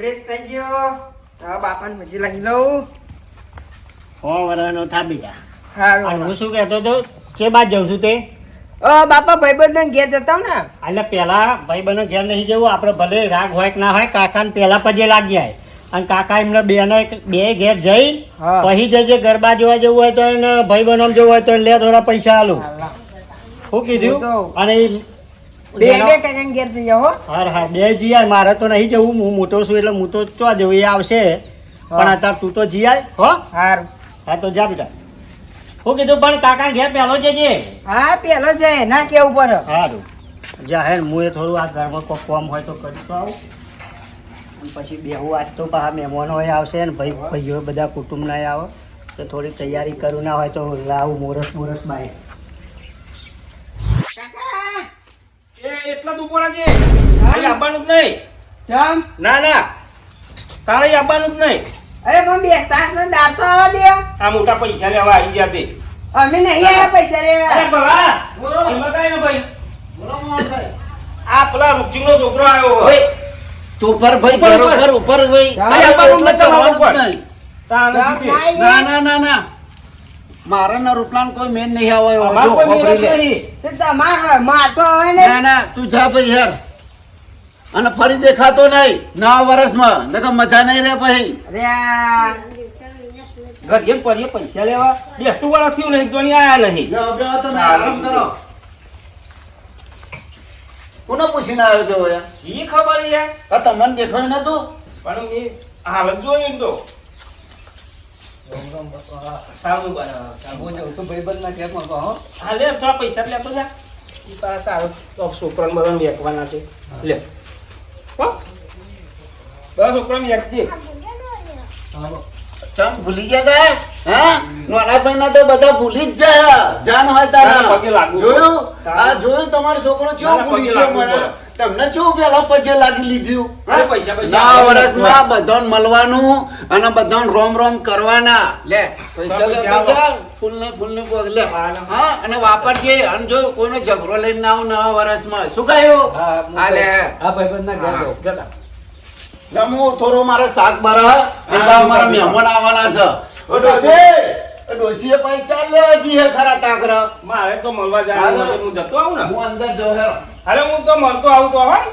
Fresh થઈ ગયો હવે બાપાને મજી લાગી લઉં સો વર્ષનો થાપી જા હારું હું શું કહેતો તો છે બાદ જઉં છું તે અ બાપા ભાઈબંધને ઘેર જતા ને એટલે પેલા ભાઈ બને ઘેર નહીં જવું આપણે ભલે રાગ હોય કે ના હોય કાકાને પેલા પજે લાગી જાય અને કાકા એમને બે બે ઘેર જઈ. પછી જજે ગરબા જોવા જવું હોય તો એને ભાઈ બનો જવું હોય તો લે થોડા પૈસા આલું શું કીધું અને બે બે કાકાને ઘેર જઈ હો. હા હા બે જીયા મારે તો નહીં જવું હું મોટો છું એટલે હું તો ચો જવું એ આવશે. પણ અત્યારે તું તો જીયાય હો. હાર. હા તો જા બેટા. હું કીધું પણ કાકા ઘેર પહેલો જજે. હા પેલો છે ના કેવું પડે સારું જા હે હું એ થોડું આ ઘરમાં કોઈ કોમ હોય તો કરી તો આવું. પછી બેહું આજ તો પાછા મહેમાનો હોય આવશે ને ભાઈ ભાઈઓ બધા કુટુંબના આવે. તો થોડી તૈયારી કરું ના હોય તો લાવું મોરસ મોરસ બાય કાકા એ એટલા જ ઉપર છે અહીં આવવાનું જ નહીં. ચમ? ના ના. તારે આવવાનું જ નહીં. અરે પણ બેસતા હશે ને તો આવવા દે. આ મોટા પૈસા લેવા આવી ગયા તે. અમે નહીં આવ્યા પૈસા અરે લેવા ભલા એમાં કાંઈ ન ભાઈ. આ પેલા રૂપસિંહનો છોકરો આવ્યો હોય. તું પર ભાઈ ઘર ઉપર. ભાઈ. આવવાનું નથી પણ. ના ના ના ના. ના મારા ના રૂપલાન કોઈ મેન નહીં આવે જો, વાપરી લે. નહીં. મારતો હોય ને. ના ના તું જા ભાઈ યાર અને ફરી દેખાતો નહીં. ના વર્ષમાં નકર મજા નહીં રે ભાઈ. ઘર જેમ પડીએ પૈસા લેવા. બેસતું વાળા થયું નહીં આયા નહીં. બેહો, બેહો તમે આરામ કરો. કોને પૂછીને આવ્યો તો યાર ખબર યાર તમને દેખાયું નતું? પણ હાલત જોયું તો. સારું બરાબર સારું. હા. લે થોડા પૈસા લે બધા. ઈ પાછા તારો તો છોકરાને બધાને વેચવાના છે. લે. બધા છોકરાને વેચજે. ચમ ભૂલી ગયા તા હા? નાના ના તો બધા ભૂલી જ જાય. જાન હોય તારા. જોયું? આ જોયું તમારો છોકરો તારા ભૂલી ગયો મને પડે. તમને શું પેલા પજે લાગી લીધું? પૈસા, પૈસા. વર્ષમાં બધાને મળવાનું અને બધાને રોમ રોમ કરવાના. લે પૈસા લે બધા ફૂલ ને ફૂલ ને પગ લે. હા, અને વાપરજે. અને જો કોઈનો ઝઘડો લઈને આવું નવા વર્ષમાં. શું કહ્યું? હા લે. જતા જમવું થોડો મારે શાક બરા. એટલે મારા મહેમાન આવવાના છે. ડોસી ડોશી. એ ડોશીએ પછી ચાલ લેવા જઈએ ખરા તાકરા મારે તો મળવા જાય. જવાનું હું જતો આવું ને? હું અંદર જો હેરો. અરે હું તો મળતો આવું તો હા.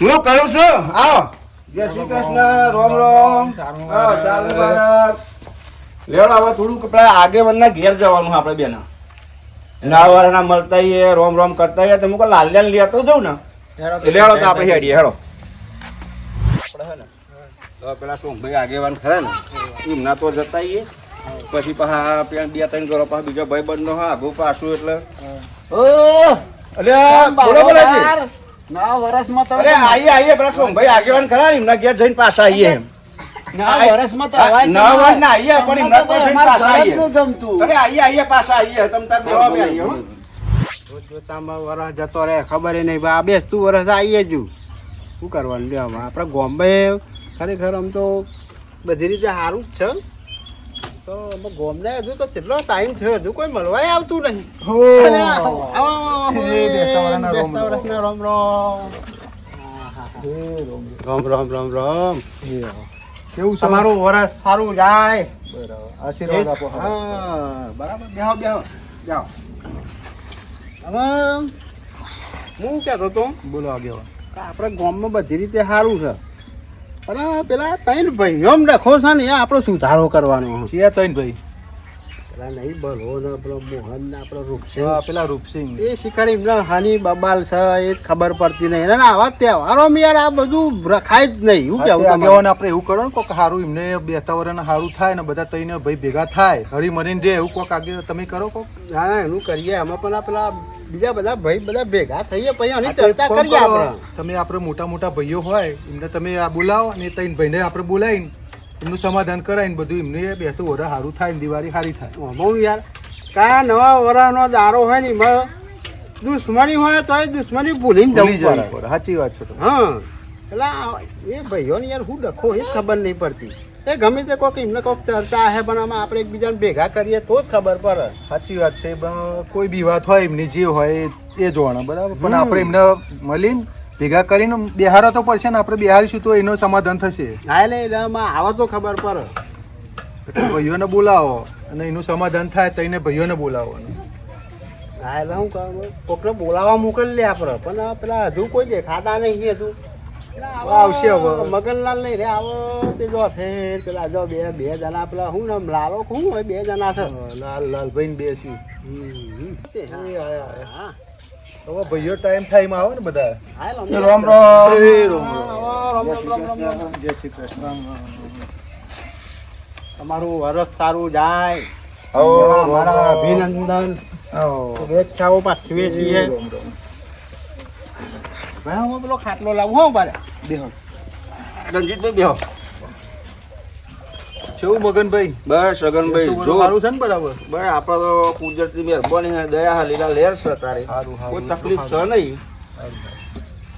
હું કરું છું? આવો. જય શ્રી કૃષ્ણ રોમ રોમ. ચાલુ લેવડ હવે થોડુંક પેલા આગેવાનના ઘેર જવાનું આપણે બેના. ના વાળાના મળતા આઈએ, રોમ રોમ કરતા આઈએ, તમે લાલ્યાને લેતો જાઉં ને? એટલે હેડો તો આપણે હેડીએ હેડો. પેલા શું ને? તો પેલા સોમભાઈ આગેવાન ખરા ને? એમના તો જતા પછી પાછા પેલા બે ત્રણ ઘરો પાછા બીજો ભાઈ બંધનો હા આગું પાછું એટલે. અરે આઈએ આઈએ પેલા સોમભાઈ આગેવાન ખરા એમના ઘેર જઈને પાછા આઈએ એમ. તો વર્ષ ના આઈએ, પણ એમના તો તો પાછા આઈએ. ગમતું અરે આઈએ આઈએ પાછા આઈએ તમ તાર બેહવા બી આઈએ હો. જોતામાં વરસ જતો રહે ખબર નહીં બા આ બેસતું વરસ આવીએ જ. શું કરવાનું લ્યો આપણે ગોમ્બે ખરેખર આમ તો બધી રીતે સારું જ છે. તો ગોમને હજુ તો કેટલો ટાઈમ થયો? હજુ કોઈ મળવાય આવતું નહીં. રોમ રોમ. રોમ રોમ. રોમ રોમ. રોમ કેવું તમારું વરસ સારું જાય. આશીર્વાદ આપો હા. બરાબર. બેહો બેહો બેહો. હવે હું કહેતો તો બોલો આગેવાન. કે આપણે ગામમાં બધી રીતે સારું છે. પણ પેલા તૈન ભાઈ એમ લખો છે ને આપણો સુધારો કરવાનો છે. તૈન ભાઈ. પેલા નહીં ભલો ને પેલો મોહન ને આપણો રૂપસિંહ. પેલા રૂપસિંહ. એ શિકારી એમના હાની બબાલ છે એ જ ખબર પડતી નહીં. એના આવા તહેવારો યાર આ બધું રખાય જ નહીં. હું કેવું? આગેવાન આપણે એવું કરો ને કોક સારું એમને બેસતા વર્ષ સારું થાય ને બધા તઈને ભાઈ ભેગા થાય. હળી મરીને રે એવું કોક આગે તમે કરો કોક? ના ના એનું કરીએ. અમે પણ આ પેલા બીજા બધા ભાઈ બધા ભેગા થઈએ પછી આની ચર્ચા કરીએ આપણે. તમે આપણે મોટા મોટા ભાઈઓ હોય એમને તમે આ બોલાવો અને તઈને ભાઈને આપણે બોલાવીને એમનું સમાધાન કરાવીને બધું એમને બેસતું વર્ષ સારું થાય ને દિવાળી સારી થાય. બહુ યાર કા નવા વરાનો દારો હોય ને એમાં દુશ્મની હોય તો એ દુશ્મની ભૂલીને ભૂલી જવું પડે. સાચી વાત છે હા. એટલે એ ભાઈઓને યાર હું ડખો એ ખબર નહીં પડતી. એ ગમે તે કોઈક એમને કોઈક ચર્ચા હે પણ આમાં આપણે એકબીજાને ભેગા કરીએ તો જ ખબર પડે. સાચી વાત છે પણ કોઈ બી વાત હોય એમની જે હોય એ- જોવાનું બરાબર? પણ આપણે એમને મળીને ભેગા કરીને બિહારો તો પડશે ને આપણે બિહારીશું તો એનું સમાધાન થશે. હા એટલે આવા તો ખબર પડે. ભાઈઓને બોલાવો અને એનું સમાધાન થાય તો એને ભાઈઓને બોલાવો હા એટલે હું કહું કોકને બોલાવવા મોકલી લે આપણે પણ પેલા હજુ કોઈ દેખાતા નહીં હજુ. આવશે હવે. મગનલાલ નહીં રે આવો તે જો ઠેર પેલા જો બે બે જણા પેલા શું નામ લાલો શું હોય બે જણા છે લાલ ને હા. એ આયા, આયા. હા. હવે ભાઈઓ ટાઈમ ટાઈમ આવે ને બધા હા, રામ રામ રામ રામ. રામ. જય શ્રી કૃષ્ણ તમારું વરસ સારું જાય હો, અમારા અભિનંદન. શુભેચ્છાઓ પાઠવીએ છીએ. ભાઈ હું પેલો ખાટલો લાવું હો બારે બેહો. રણજીતભાઈ બેહો કેવું મગનભાઈ બસ સગનભાઈ તો જો સારું છે ને બરાબર બસ આપણે તો કુદરતની મહેરબાની દયા હા લીલા લેર છે તારે. કોઈ તકલીફ છે નહીં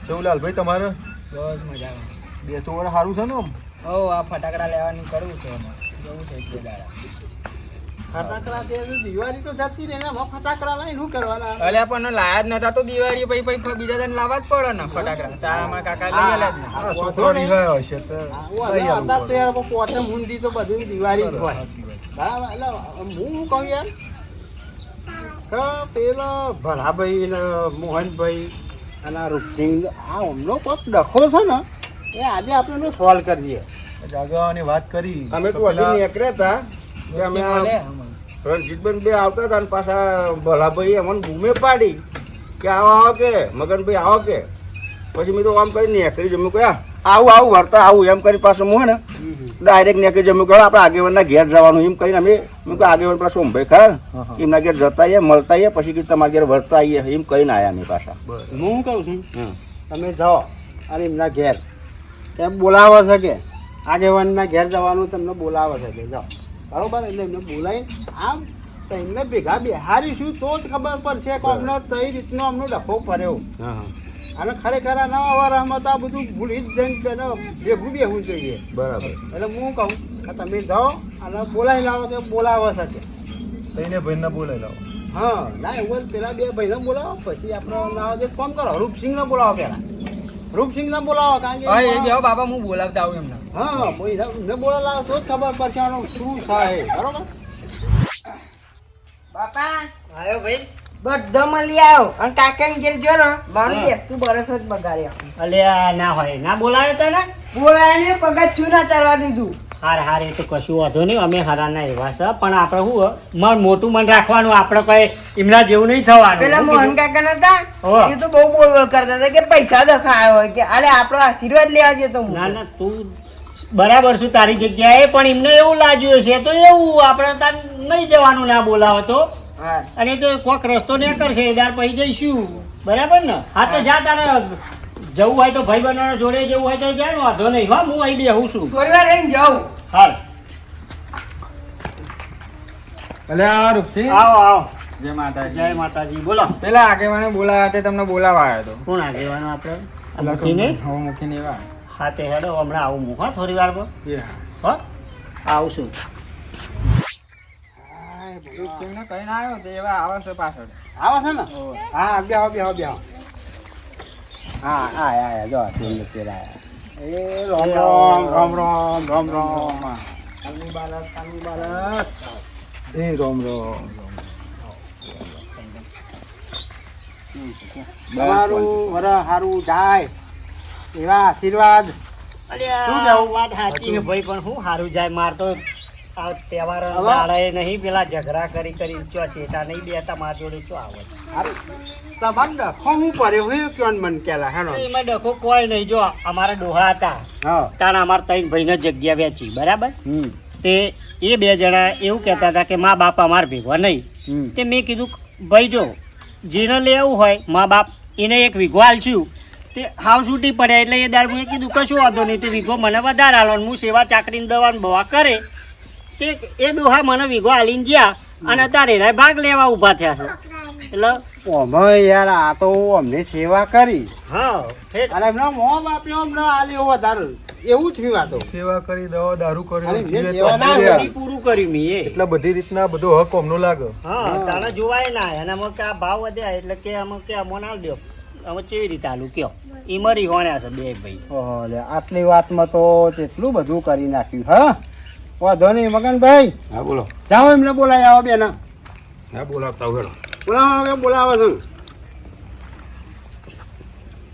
કેવું લાલભાઈ તમારે બસ મજામાં બે તો સારું છે ને આમ હો આ ફટાકડા લેવાનું કરવું છે જવું છે એક દાડા ફટાકડા તે દિવાળી તો જતી રહે ને ફટાકડા લઈને શું કરવાના? અલ્યા પણ લાયા જ નતા તો દિવાળી પછી પછી બીજા દિન લાવવા જ પડે ને ફટાકડા. તારામાં કાકા લઈ આલ્યા જ ને. આ છોકરો રિહાયો હશે તો હતા તો યાર પોતે મુંડી તો બધું દિવાળી જ હોય. બરાબર એટલે હું શું કહું યાર? પેલો ભલાભાઈ ને મોહનભાઈ અને આ રૂપસિંહ આ હમણો કોઈક ડખો છે ને એ આજે આપણે સોલ્વ કરીએ જાગવાની વાત કરી. અમે તો હજી નીકળ્યા હતા. અમે આ રણજીતભાઈ બે આવતા હતા ને પાછા ભલાભાઈ અમને બૂમે પાડી કે આવો આવો કે મગનભાઈ આવો કે. પછી મેં તો આમ કરી નીકળી જમ્યું કે આવું આવું વળતા આવું. એમ કરી પાછું હું હે ને ડાયરેક્ટ નીકળી જમ્યું કે આપણે આગેવાનના ઘેર જવાનું. એમ કરીને અમે મેં કહ્યું આગેવાન પેલા સોમભાઈ ખરા. એમના ઘેર જતા આવીએ મળતા આવીએ પછી કીધું તમારા ઘેર વળતા આવીએ. એમ કરીને આવ્યા અમે પાછા. હું કહું છું? તમે જાઓ અને એમના ઘેર. એમ બોલાવે છે કે આગેવાનના ઘેર જવાનું તમને બોલાવે છે કે જાઓ. બરોબર? એટલે એમને બોલાય. આમ એમને ભેગા બેહારીશું તો જ ખબર પડશે કે અમને કઈ રીતનો અમનો ડફો પડ્યો હા હા. અને ખરેખર આ નવા વારામાં તો આ બધું ભૂલી જ જઈને ભેગું બેહવું જોઈએ. બરાબર. એટલે હું કહું કે તમે જાઓ અને બોલાવી લાવો તો બોલાવવા સાથે કે તઈને ભાઈને બોલાવી લાવો. હા ના એવું જ પેલા બે ભાઈને બોલાવો પછી આપણે લાવો એક કોમ કરો. હરૂપસિંહને બોલાવો પેલા રૂપસિંહને બોલાવો કારણ એ કે બેહો બાબા હું બોલાવતા આવું એમને. હા એમને બોલાવો તો જ ખબર પડશે આનું શું થાય બરોબર? બાપા આવ્યો ભાઈ. બધો મળી આવ્યો અને કાકા ઘેર જો ને મારું. બેસતું બરસ જ બગાડ્યા. અલ્યા ના હોય ના બોલાવે તો ને બોલાય ને પગ છું ના ચાલવા દીધું. હાર હાર એ તો કશું વાંધો નહીં અમે હરાના એવા છે. પણ આપણે શું મન મોટું મન રાખવાનું આપણે કઈ એમના જેવું નહીં થવાનું. પેલા મોહન કાકા નતા? એ તો બહુ બોલ કરતા હતા કે પૈસા દખાયો હોય કે અરે આપણો આશીર્વાદ લેવા છે તો ના ના તું બરાબર છું તારી જગ્યાએ પણ એમને એવું લાગ્યું હશે તો એવું આપણે તાર નહીં જવાનું ના બોલાવો તો. અને તો કોક રસ્તો ને કરશે ત્યાર પછી જઈશું. બરાબર ને? હા તો જા તારે. જવું હોય તો ભાઈ બહેનો જોડે જવું હોય તો જાય વાંધો નહીં. હા હું અહીં બેહું છું. થોડી રહીને જાઉં. હાલ. ભલે આવો રૂપસિંહ. આવો આવો. જય માતાજી. જય માતાજી. બોલો. પેલા આગેવાને બોલાવ્યા તે તમને બોલાવા આવ્યો હતો કોણ આગેવાનો આપણે? મૂકીને? હું મૂકીને એવા. હા તે હેડો હમણાં આવું મુખ હા થોડી વાર એ હો. આવું છું. રૂપસિંહને કહીને આવ્યો તો એવા આવે છે પાછળ. આવે છે ને? હા બેહો બેહો બેહો. હા હા હા જો તેમને પેલા એ રામ રામ રામ રામ રામ રામ કાલની બાલક કાલની બાલક એ રોમ રોમ તમારું સારું જાય. એવા આશીર્વાદ. અલ્યા, શું જવું? વાત સાચી? ભાઈ પણ શું સારું જાય? માર તો આ તહેવાર હવે? દાડાએ નહીં પેલા ઝઘડા કરી કરી ચો શેઠા નહીં બેતા માર જોડે ચો આવે? ડખો હું મન કેલા હેનો એમાં ડખો કોઈ નહીં. જો અમારા ડોહા હતા. તારા અમારા ત્રણ ભાઈને જગ્યા વેચી બરાબર? તે એ બે જણા એવું કહેતા હતા કે મા બાપ અમાર ભેગો નહીં. તે મેં કીધું ભાઈ જો જેને લેવું હોય મા બાપ એને એક વીઘો આલશું. તે હાવ છૂટી પડ્યા એટલે એ દાર મેં કીધું કશું વાંધો નહીં તે વીઘો મને વધારે હાલો હું સેવા ચાકરીને દવાનું બવા કરે. તે એ ડોહા મને વીઘો આલીને ગયા અને તારે એના ભાગ લેવા ઊભા થયા છે. એટલે અમે યાર આ તો અમને સેવા કરી. હા ઠેક અને એમનો મોં આપ્યો અમને આલ્યો વધારે. એવું થયું આ તો. સેવા કરી દવા દારૂ કર્યો અને. કરી, પૂરું કર્યું મેં એટલે બધી રીતના બધો હક અમનો લાગે. હા તાણે જોવાય ના. એનામાં કે આ ભાવ વધ્યા એટલે કે આમાં કે અમો ના દો અમે કેવી રીતે આલુ? કયો? ઈ મરી હોણ્યા છે બે ભાઈ. આટલી વાતમાં તો કેટલું બધું કરી નાખ્યું હા? વાંધો નહીં મગનભાઈ. હા બોલો. જાઓ એમને બોલાય આવો બેન. હા બોલાવતા હું હેડો. બોલાવો કે બોલાવો છે.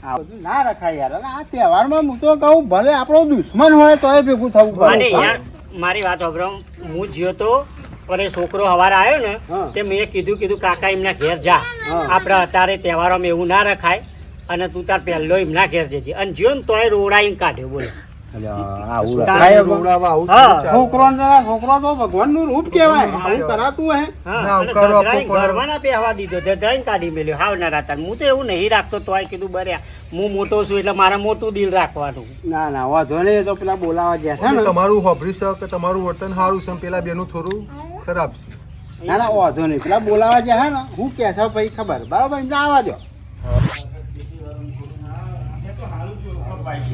આ બધું ના રખાય યાર. આ તહેવારમાં હું તો કહું ભલે આપણો દુશ્મન હોય તોય ભેગું થવું પડે. યાર મારી વાત સાંભળો હું જ્યો તો એ છોકરો હવારે આવ્યો ને. તે મેં કીધું કીધું કાકા એમના ઘેર જા. આપણે અત્યારે તહેવારોમાં એવું ના રખાય અને તું તાર પહેલો એમના ઘેર જજે. અને જ્યો ને તોય રોડાઈને કાઢ્યો બોલો. હા, ને તો રૂપ આવું કરાતું હે. હા. ઘરમાં પહેવા દીધો. કાઢી મેલ્યો. હાવ ના રાતા હું તો એવું નહીં રાખતો તોય કીધું બર્યા હું મોટો છું એટલે મારે મોટું દિલ રાખવાનું. ના ના વાંધો નહીં. તો પેલા બોલાવા ગયા છે ને. તમારું હોભરી છે કે તમારું વર્તન સારું છે પેલા બેનું થોડું ખરાબ છે? ના ના વાંધો નહીં. પેલા બોલાવા ગયા છે ને. હું કે પછી ભાઈ ખબર. બરાબર? એમને આવવા દો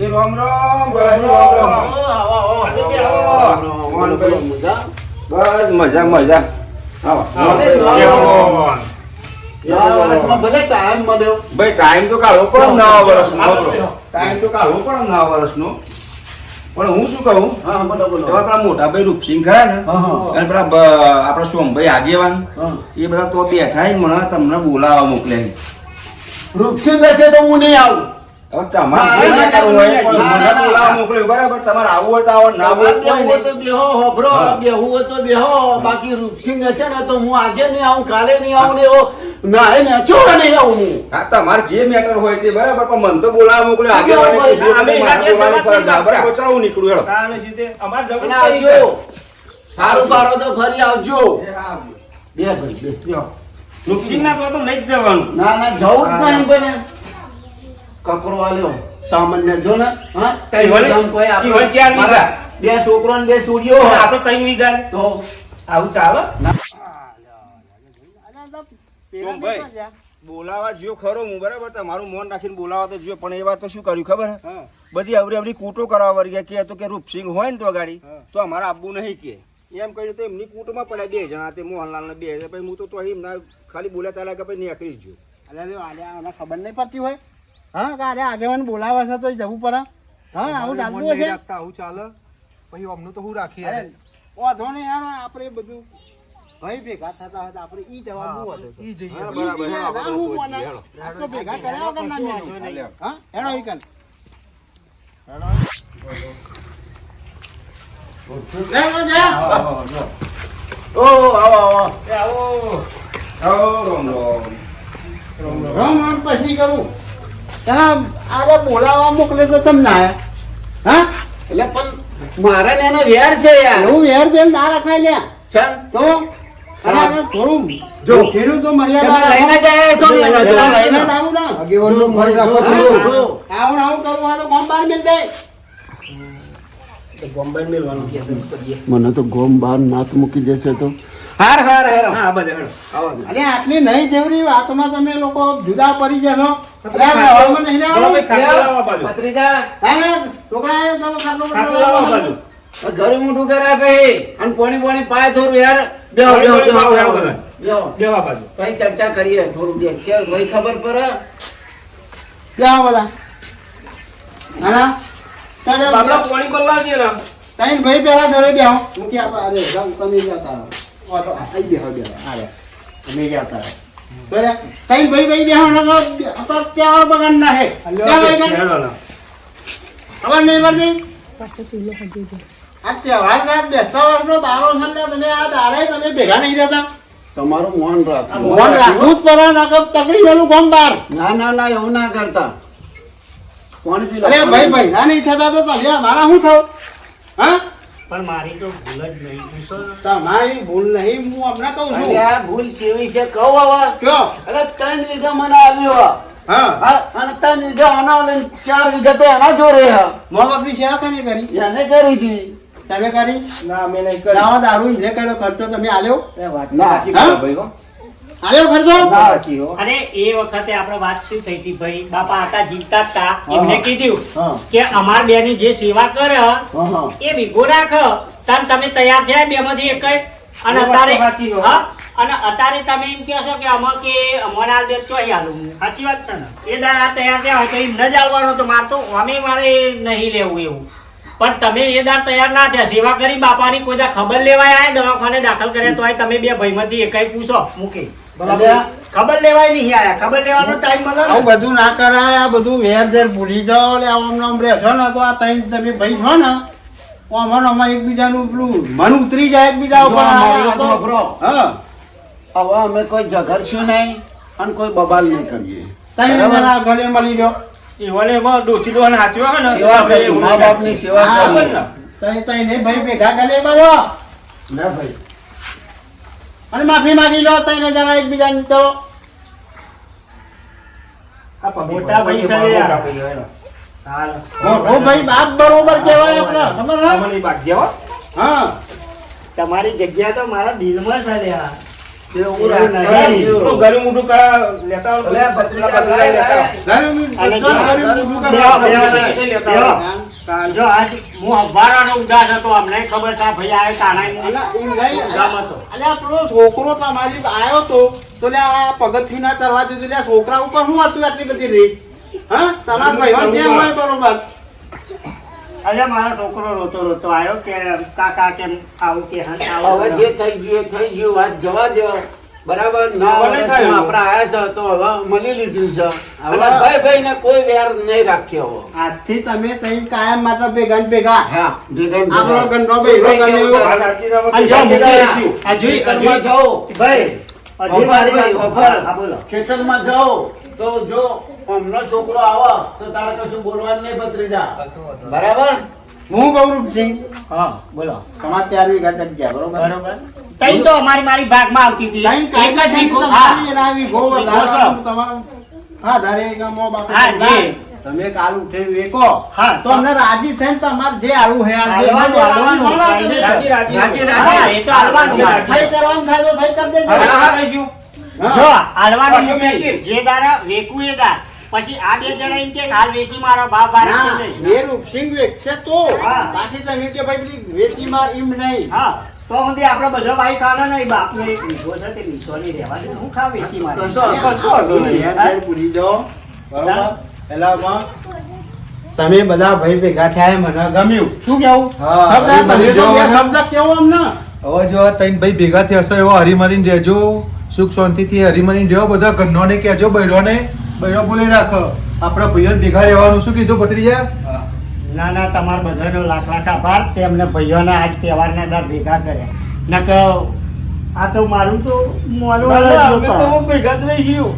એ રામ રામ રામ રામ. બસ મજા મજા. ભાઈ ટાઈમ તો કાઢવો પણ ને નવા વર્ષનો. ટાઈમ તો કાઢવો પણ ને નવા વર્ષનો. પણ હું શું કહું? પેલા મોટા ભાઈ રૂપસિંહ ખરા ને. અને પેલા બ- આપણા સોમભાઈ આગેવાન. એ બધા તો બેઠા મને તમને બોલાવવા મોકલે રૂપસિંહ હશે તો હું નહીં આવું. ના ના. બાકી વૃક્ષિંગ હશે ને તો હું આજે નહીં આવું કાલે નહીં આવું ને એવો ના ને ચોરા નહીં આવું હું. હા તમારે જે મેટર હોય તે બરાબર પણ મન તો બોલાવા મોકલ્યો. આગે બરાબર ચાલો હું નીકળું હેડો. આવજો. સારું પારો તો ફરી આવજો. બે ભાઈ બે. નુકસીનના તો લઈ જ જવાનું. ના ના જવું જ નહીં બને કકરો આલ્યો. સામાન્ય જો ને હા તઈ ઈવન- કોઈ આપણે- ચાર વીઘા. બે છોકરો ને બે સૂર્યો હોય. આપણે ત્રણ વીઘા. તો આવું ચાલે? સોમભાઈ, બોલાવા જ્યો ખરો હું બરાબર તમારું મોન રાખીને બોલાવા તો જ્યો પણ એ વાત તો શું કર્યું ખબર હા. બધી અવરી અવરી કૂટો કરવા વળી ગયા કે તો કે રૂપસિંહ હોય ને તો ગાડી તો અમારે આપવું નહીં કે. એમ કહ્યું તો એમની કૂટમાં પડ્યા બે જણા તે મોહનલાલ ને બે પછી હું તો તો એમના ખાલી બોલ્યા ચાલ્યા કે પછી નીકળી જ જો આને આને ખબર નહીં પડતી હોય. હા કે અરે આગેવાન બોલાવે છે તો જવું પડે. હા આવું ચાલતું હશે? આવું ચાલે? પછી અમનું તો હું અરે વાંધો નહીં યાર આપણે બધું ભાઈ ભેગા થતા હતા આપણે ઈ જવાબ હતો. ઈ જઈએ. બરાબર, જઈએ, હેડો, ના, હું મને- તો ભેગા કર્યા વગર ના મેળવ્યું. હા હેડો ઈ કન. લે, લે, લે. ઓ આવો આવો. આવો. આવો રામ રામ. રામ રામ પછી કરું તને બોલાવા મોકલે તો તમને હા? એટલે પણ મારે ને એનો વેર છે યાર. હું વેર બેન ના રખાય લે ચાલ તો? અરે થોડું જો. ફેરું તો મર્યાદા લઈને જાય છો ને? એનો તો લઈને આવું ને? આગેવાનનું મન રાખો. જો. આવું આવું કરવું હોય તો ગામ બહાર મેલ દે. બોમ્બે મેલવાનું કે મને તો ગોમ બાર નાત મૂકી દેશે તો. હાર હાર હાર. હા બધે હેડો. અરે આટલી નહીં જેવડી વાતમાં તમે લોકો જુદા પડી જશો ચાલો રહેવાનું. ભાઈ. ઘરે અને પોણી પોણી પાય થોડું યાર. બેહો બેહો બેહો બેહો. બેહો. બેહો બાજુ. ભાઈ ચર્ચા કરીએ થોડું બે. છે ભાઈ ખબર પડે? જાઓ બધા. હાલા. ચાલો, પોણી પાણી છે ને. ત્રણ ભાઈ પેલા ઘરે બેહો. મૂકી આપણે અરે તમે જતા તો આઈ બેહો. બેહો અરે તમે ગયા રહો બરાબર? ભાઈ ભાઈ બેહો ને તો ત્યાં બગાડ ના હે. ને. નહીં પડતી આ તહેવાર છે, બેસતા વર્ષનો દારો છે ને તમે આ દારે તમે ભેગા નહીં રહેતા. તમારું મોન રાખો મોન રાખવું જ પડે નકર તકલીફ એનું ગામ બહાર ના ના ના એવું ના કરતા. કોણ પીલા? અરે ભાઈ ભાઈ ના નહીં થતા તો તમે મારા શું થયો હા? પણ મારી તો ભૂલ જ નહીં પૂછો. તમારી ભૂલ નહીં હું હમણાં કહું છું. આ ભૂલ ચેવી છે? કહું હવે. કયો? અરે ત્રણ વીઘા મને આલ્યો. હા. હા અને ત્રણ વીઘા આના લઈને ચાર વીઘા તો એના જોડે. મા બાપની સેવા કરી? એને કરી હતી. તમે કરી? ના મેં નહીં. દારૂ જે કર્યો ખર્ચો તમે આલ્યો? એ વાત ના. ભાઈ અને એ વખતે આપણે વાત શું થઈ હતી ભાઈ? બાપા હતા જીવતા હતા. એમને કીધું કે અમાર બેની જે સેવા કરે એ ભીગો રાખ. તાન તમે તૈયાર થયા બે માંથી એક અને અત્યારે અને અત્યારે તમે એમ કહો છો કે અમે કે અમને હાલ ચો હાલું. સાચી વાત છે ને. એ દાડા તૈયાર થયા હોય તો એમ ન જ આવવાનો તો માર તો અમે મારે નહીં લેવું એવું. પણ તમે એ દાડ તૈયાર ના થયા. સેવા કરી બાપાની કોઈ દા ખબર લેવાય આયા દવાખાને દાખલ કર્યા તો તમે બે ભાઈમાંથી એકાઈ પૂછો. મૂકી. ખબર લેવાય નહીં આયા. ખબર લેવાનો ટાઈમ મળે ને આવું બધું ના કરાય. આ બધું વેર ઝેર ભૂલી જાઓ. એટલે આમ નામ રહેશો ને તો આ તઈ તમે ભાઈ છો ને આમાં આમાં એકબીજાનું પેલું મન ઉતરી જાય એકબીજા ઉપર. હા. હવે અમે કોઈ ઝઘડશું નહીં અને કોઈ બબાલ નહીં કરીએ. તઈ ગળે મળી લો એવાને એમાં ડોસી દોવાને હાચવા ને સેવા કરી મા ના બાપની સેવા કરી ને? ત્રણ ત્રણ એ ભાઈ ભેગા ગળે મળો ના ભાઈ અને માફી માંગી લો ત્રણ જણા એકબીજાને તો મોટા ભાઈ લે. હાલ. મોટો ભાઈ બાપ બરોબર કહેવાય આપણે ખબર હે તમને ભાગ્ય હો. હા તમારી જગ્યા તો મારા દિલમાં છે લ્યા. કરવા છોકરો તમારી આયો તો તો પગથિયું ના ચડવા દીધું છોકરા ઉપર શું હતું આટલી બધી રીત હા? તમારા ભાઈ બરોબર? અલ્યા મારો છોકરો રોતો રોતો આવ્યો કે કાકા કેમ આવું કે હવે જે થઈ ગયું એ થઈ ગયું વાત જવા દો બરાબર નવ વર્ષમાં. આપણે આયા છે તો હવે મળી લીધું છે અને ભાઈ ભાઈ ને કોઈ વેર નહીં રાખ્યો. આજથી તમે તઈ કાયમ માટે ભેગા ભેગા હા ભેગા આપણો ગંડો? આ ભેગા. રાખ્યું. હજુ ખેતરમાં હજુ જાઓ ભાઈ ખેતરમાં જાઓ તો જો હમણાં છોકરો આવે તો તારે કશું બોલવાનું નહીં ભત્રીજા બરાબર હું ગૌરવસિંહ હા બોલો તમારે ચાર વીઘા જગ્યા બરોબર બરોબર તઈ તો અમારી મારી ભાગમાં આવતી હતી તઈ એક જ છે તમારી અને આ વીઘો વીઘો વધારવાનું છે. તમારું હા ધારે ગામમાં બાપુ હા, જી. તમે કાલ ઉઠીને વેકો હા, તો અમને રાજી થઈને તમારે જે આવું હે આ રાજી. રાજી, એ તો. રાજી. સહી કરવાનું થાય તો સહી કરી દેજો. હા. જો. મેકીન. જે દારા વેકું એ દાડ. પછી આ બે જણા એમ કે હાલ વેચી મારો બાપ બાર ના. એ રૂપસિંગ વેચશે તો. બાકી તમે કે ભાઈ પેલી વેચી માર એમ નહીં. હા. તો સુધી આપણે બધો ભાઈ ખાના નહીં બાપનો એક વીઘો છે તે નહીં રહેવા દે. હું ખા વેચી મારે. કશો કશો વાંધો નહીં. પૂરી જાઓ. બરોબર? પહેલામાં તમે બધા ભાઈ ભેગા થયા મને ગમ્યું. શું કેવું? હા, શબ્દ તો બે શબ્દ કેવો અમને? હવે જો આ ભાઈ ભેગા થયા છો એવો હરીમરીને રહેજો. સુખ શાંતિથી હરીમરીને રહેવો બધા ઘરનોને કહેજો બૈરોને. બૈરો બોલે રાખ. આપણા ભાઈઓને ભેગા રહેવાનું શું કીધું ભત્રીજા? ના ના તમારા બધાનો લાખ લાખ આભાર. તેમને ભાઈઓને આજ તહેવારના દર ભેગા કર્યા. નક આ તો મારું તો મોલું અલગ ભેગા જ હો.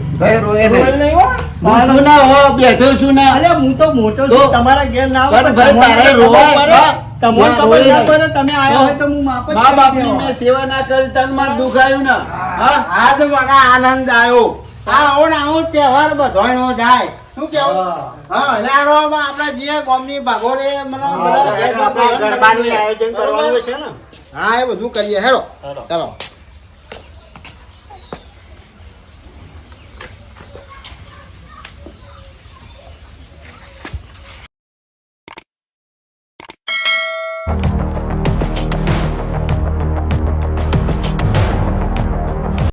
હું શું ના હો બેઠો છું ને. અરે હું તો મોટો છું. તમારા ઘેર ના પણ પણ ભાઈ તારે તમને ખબર રોવાય, પડે. હા. તમને ખબર રોય ના નહીં. પડે, તમે આયા હોય તો હું માપ મા બાપની મેં સેવા ના કરી તનમાં દુખાયું ના. હા? આજ મને આનંદ આવ્યો. આ આવો હું તહેવાર બધાયનો જાય શું કેવું? હા. લાડવામાં આપણા જે ગામની ભાગોળે મને બધા ઘેર આપણે ભાઈઓને ગરબાનું. આયોજન કરવાનું છે ને? હા એ બધું કરીએ. હેડો ચાલો.